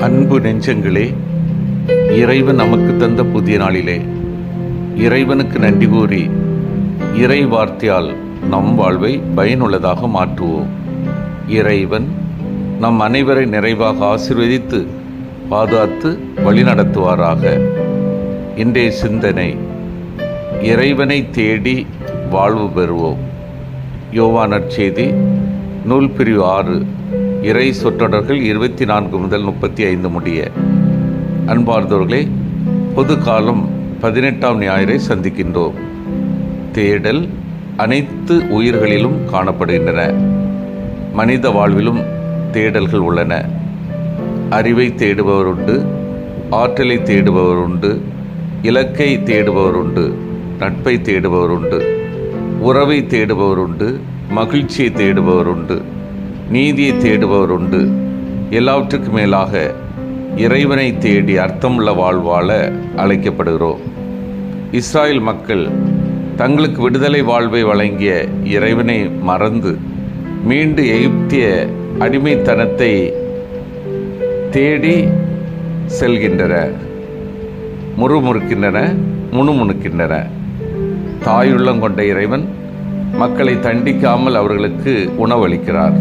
அன்பு நெஞ்சங்களே இறைவன் நமக்கு தந்த புதிய நாளிலே இறைவனுக்கு நன்றி கூறி இறை வார்த்தையால் நம் வாழ்வை பயனுள்ளதாக மாற்றுவோம். இறைவன் நம் அனைவரை நிறைவாக ஆசிர்வதித்து பாதுகாத்து வழிநடத்துவாராக. இன்றைய சிந்தனை இறைவனை தேடி வாழ்வு பெறுவோம். யோவா செய்தி நூல் பிரிவு ஆறு இறை சொற்றொடர்கள் இருபத்தி நான்கு முதல் முப்பத்தி ஐந்து முடிய. அன்பார்ந்தவர்களே பொது காலம் பதினெட்டாம் ஞாயிறை சந்திக்கின்றோம். தேடல் அனைத்து உயிர்களிலும் காணப்படுகின்றன. மனித வாழ்விலும் தேடல்கள் உள்ளன. அறிவை தேடுபவர் உண்டு ஆற்றலை தேடுபவர் உண்டு இலக்கை தேடுபவர் உண்டு நட்பை தேடுபவர் உண்டு உறவை தேடுபவர் உண்டு மகிழ்ச்சியை தேடுபவர் உண்டு நீதியை தேடுபவர் உண்டு எல்லாவற்றுக்கும் மேலாக இறைவனை தேடி அர்த்தமுள்ள வாழ்வாழ அழைக்கப்படுகிறோம் இஸ்ராயல் மக்கள் தங்களுக்கு விடுதலை வாழ்வை வழங்கிய இறைவனை மறந்து மீண்டு எகிப்திய அடிமைத்தனத்தை தேடி செல்கின்றன. முறுமுறுக்கின்றன முணுமுணுக்கின்றன. தாயுள்ளம் கொண்ட இறைவன் மக்களை தண்டிக்காமல் அவர்களுக்கு உணவளிக்கிறார்.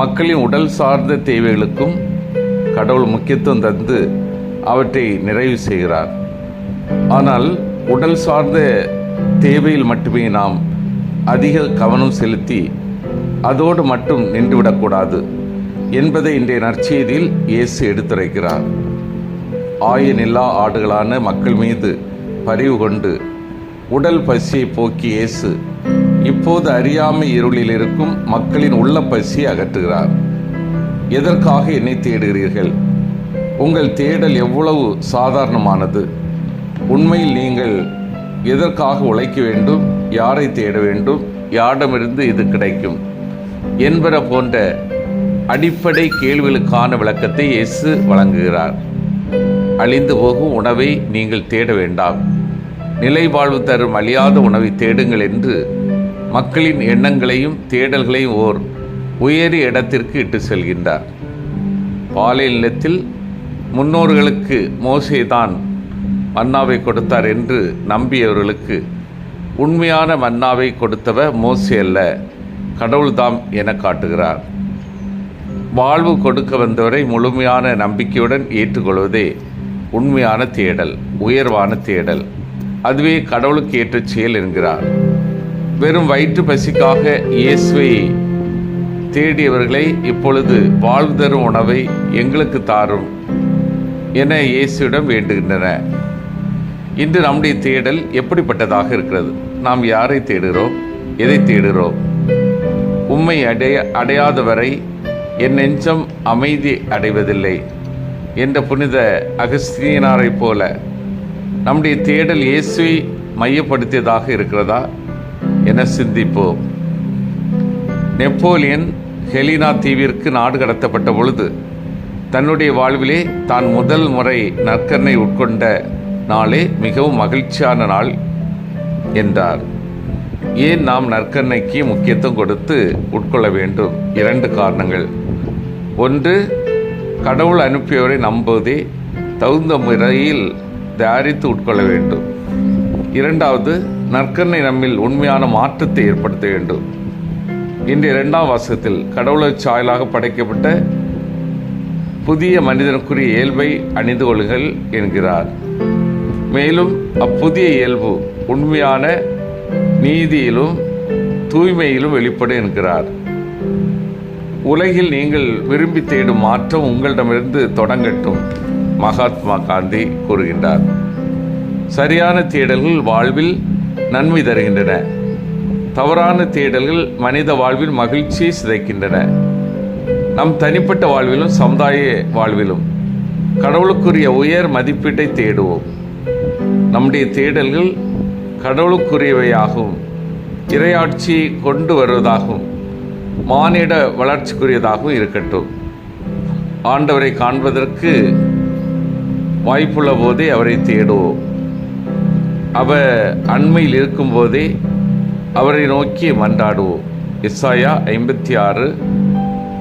மக்களின் உடல் சார்ந்த தேவைகளுக்கும் கடவுள் முக்கியத்துவம் தந்து அவற்றை நிறைவு செய்கிறார். ஆனால் உடல் சார்ந்த தேவையில் மட்டுமே நாம் அதிக கவனம் செலுத்தி அதோடு மட்டும் நின்றுவிடக்கூடாது என்பதை இன்றைய நற்செய்தியில் இயேசு எடுத்துரைக்கிறார். ஆயனில்லா ஆடுகளான மக்கள் மீது பரிவு கொண்டு உடல் பசியை போக்கி இயேசு இப்போது அறியாமை இருளில் இருக்கும் மக்களின் உள்ள பசியை அகற்றுகிறார். எதற்காக என்னை தேடுகிறீர்கள்? உங்கள் தேடல் எவ்வளவு சாதாரணமானது? உண்மையில் நீங்கள் எதற்காக உழைக்க வேண்டும்? யாரை தேட வேண்டும்? யாரிடமிருந்து இது கிடைக்கும்? என்பன போன்ற அடிப்படை கேள்விகளுக்கான விளக்கத்தை இயேசு வழங்குகிறார். அழிந்து போகும் உணவை நீங்கள் தேட வேண்டாம். நிலை வாழ்வு தரும் அழியாத உணவை தேடுங்கள் என்று மக்களின் எண்ணங்களையும் தேடல்களையும் ஓர் உயரிய இடத்திற்கு இட்டு செல்கின்றார். பாலை முன்னோர்களுக்கு முன்னோர்களுக்கு மோசேதான் மன்னாவை கொடுத்தார் என்று நம்பியவர்களுக்கு உண்மையான மன்னாவை கொடுத்தவர் மோசே அல்ல கடவுள்தாம் என காட்டுகிறார். வாழ்வு கொடுக்க வந்தவரை முழுமையான நம்பிக்கையுடன் ஏற்றுக்கொள்வதே உண்மையான தேடல் உயர்வான தேடல். அதுவே கடவுளுக்கு ஏற்ற செயல் என்கிறார். வெறும் வயிற்று பசிக்காக இயேசுவை தேடியவர்களை இப்பொழுது வாழ்வு தரும் உணவை எங்களுக்கு தாரும் என இயேசுவிடம் வேண்டுகின்றன. இன்று நம்முடைய தேடல் எப்படிப்பட்டதாக இருக்கிறது? நாம் யாரை தேடுகிறோம்? எதை தேடுகிறோம்? உண்மை அடைய அடையாத வரை என் நெஞ்சம் அமைதி அடைவதில்லை என்ற புனித அகஸ்தியனாரைப் போல நம்முடைய தேடல் இயேசுவை மையப்படுத்தியதாக இருக்கிறதா? என சிந்திப்போம். நெப்போலியன் ஹெலினா தீவிற்கு நாடு கடத்தப்பட்ட பொழுது தன்னுடைய வாழ்விலே தான் முதல் முறை நற்கண்ணை உட்கொண்ட நாளே மிகவும் மகிழ்ச்சியான நாள் என்றார். ஏன் நாம் நற்கண்ணைக்கு முக்கியத்துவம் கொடுத்து உட்கொள்ள வேண்டும்? இரண்டு காரணங்கள். ஒன்று கடவுள் அனுப்பியவரை நம்புவதே தகுந்த முறையில் தயாரித்து உட்கொள்ள வேண்டும். இரண்டாவது நற்கண்ணை நம்மில் உண்மையான மாற்றத்தை ஏற்படுத்த வேண்டும். இன்றைய இரண்டாம் வாசகத்தில் கடவுளை சாயலாக படைக்கப்பட்ட புதிய மனிதனுக்குரிய இயல்பை அணிந்து கொள்ளுங்கள் என்கிறார். மேலும் அப்புதிய இயல்பு உண்மையான நீதியிலும் தூய்மையிலும் வெளிப்படும் என்கிறார். உலகில் நீங்கள் விரும்பி தேடும் மாற்றம் உங்களிடமிருந்து தொடங்கட்டும் மகாத்மா காந்தி கூறுகின்றார். சரியான தேடல்கள் வாழ்வில் நன்மை தருகின்றன. தவறான தேடல்கள் மனித வாழ்வில் மகிழ்ச்சியை சிதைக்கின்றன. நம் தனிப்பட்ட வாழ்விலும் சமுதாய வாழ்விலும் கடவுளுக்குரிய உயர் மதிப்பீட்டை தேடுவோம். நம்முடைய தேடல்கள் கடவுளுக்குரியவையாகவும் இறையாட்சியை கொண்டு வருவதாகவும் மானிட வளர்ச்சிக்குரியதாகவும் இருக்கட்டும். ஆண்டவரை காண்பதற்கு வாய்ப்புள்ள போதே அவரை தேடுவோம். அவர் அண்மையில் இருக்கும்போதே அவரை நோக்கி மன்றாடுவோம். இசாயா ஐம்பத்தி ஆறு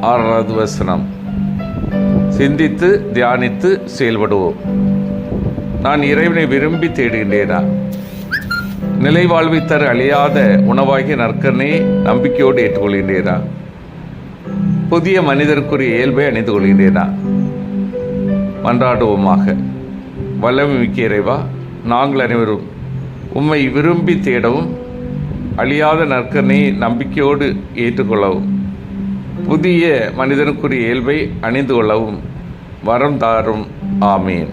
ஆறாவது வசனம். சிந்தித்து தியானித்து செயல்படுவோம். நான் இறைவனை விரும்பி தேடுகின்றேனா? நிலை வாழ்வை தர அழியாத உணவாகிய நற்கனை நம்பிக்கையோடு ஏற்றுக்கொள்கின்றேனா? புதிய மனிதருக்குரிய இயல்பை அணிந்து கொள்கின்றேனா? மன்றாடுவோமாக. வல்லமை மிக்க இறைவா நாங்கள் அனைவரும் உம்மை விரும்பி தேடவும் அழியாத நற்கனை நம்பிக்கையோடு ஏற்றுக்கொள்ளவும் புதிய மனிதனுக்குரிய இயல்பை அணிந்து கொள்ளவும் வரம் தாரும். ஆமீன்.